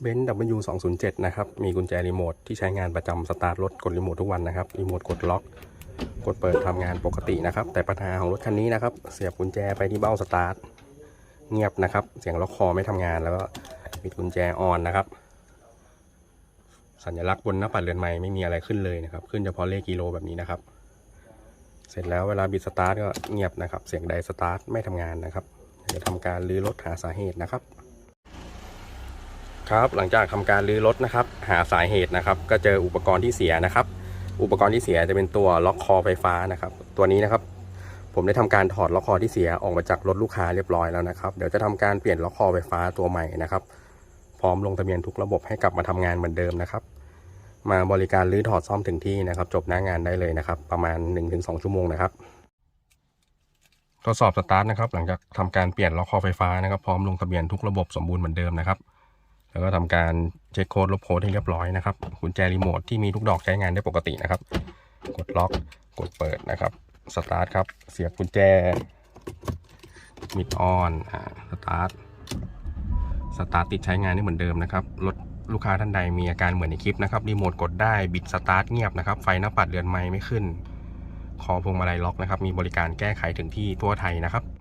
เบนซ์ W 2 0 7 นะครับ มีกุญแจรีโมทที่ใช้งานประจำสตาร์ทรถกดรีโมททุกวันนะครับ รีโมทกดล็อก กดเปิดทำงานปกตินะครับ แต่ปัญหาของรถคันนี้นะครับ เสียบกุญแจไปที่เบ้าสตาร์ท เงียบนะครับ เสียงล็อกคอไม่ทำงานแล้วก็ปิดกุญแจออนนะครับ สัญลักษณ์บนหน้าปัดเรือนไม้ไม่มีอะไรขึ้นเลยนะครับ ขึ้นเฉพาะเลขกิโลแบบนี้นะครับ เสร็จแล้วเวลาบิดสตาร์ทก็เงียบนะครับ เสียงใดสตาร์ทไม่ทำงานนะครับจะทำการรื้อรถหาสาเหตุนะครับ ครับหลังจากทำการรื้อรถนะครับ หาสาเหตุนะครับ ก็เจออุปกรณ์ที่เสียนะครับ อุปกรณ์ที่เสียจะเป็นตัวล็อกคอไฟฟ้านะครับ ตัวนี้นะครับ ผมได้ทำการถอดล็อกคอที่เสียออกมาจากรถลูกค้าเรียบร้อยแล้วนะครับ เดี๋ยวจะทำการเปลี่ยนล็อกคอไฟฟ้าตัวใหม่นะครับ พร้อมลงทะเบียนทุกระบบให้กลับมาทำงานเหมือนเดิมนะครับ มาบริการรื้อถอดซ่อมถึงที่นะครับ จบหน้างานได้เลยนะครับ ประมาณ 1-2 ชั่วโมงนะครับทดสอบสตาร์ทนะครับ หลังจากทำการเปลี่ยนล็อกคอไฟฟ้านะครับ พร้อมลงทะเบียนทุกระบบสมบูรณ์เหมือนเดิมนะครับ แล้วก็ทำการเช็คโค้ดลบโค้ดให้เรียบร้อยนะครับกุญแจรีโมทที่มีทุกดอกใช้งานได้ปกตินะครับ กดล็อกกดเปิดนะครับสตาร์ทครับเสียบกุญแจมิดออนสตาร์ทสตาร์ทติดใช้งานได้เหมือนเดิมนะครับรถลูกค้าท่านใดมีอาการเหมือนในคลิปนะครับรีโมทกดได้บิดสตาร์ทเงียบนะครับ ไฟหน้าปัดเรือนไม้ไม่ขึ้น คอพวงมาลัยล็อกนะครับ มีบริการแก้ไขถึงที่ทั่วไทยนะครับ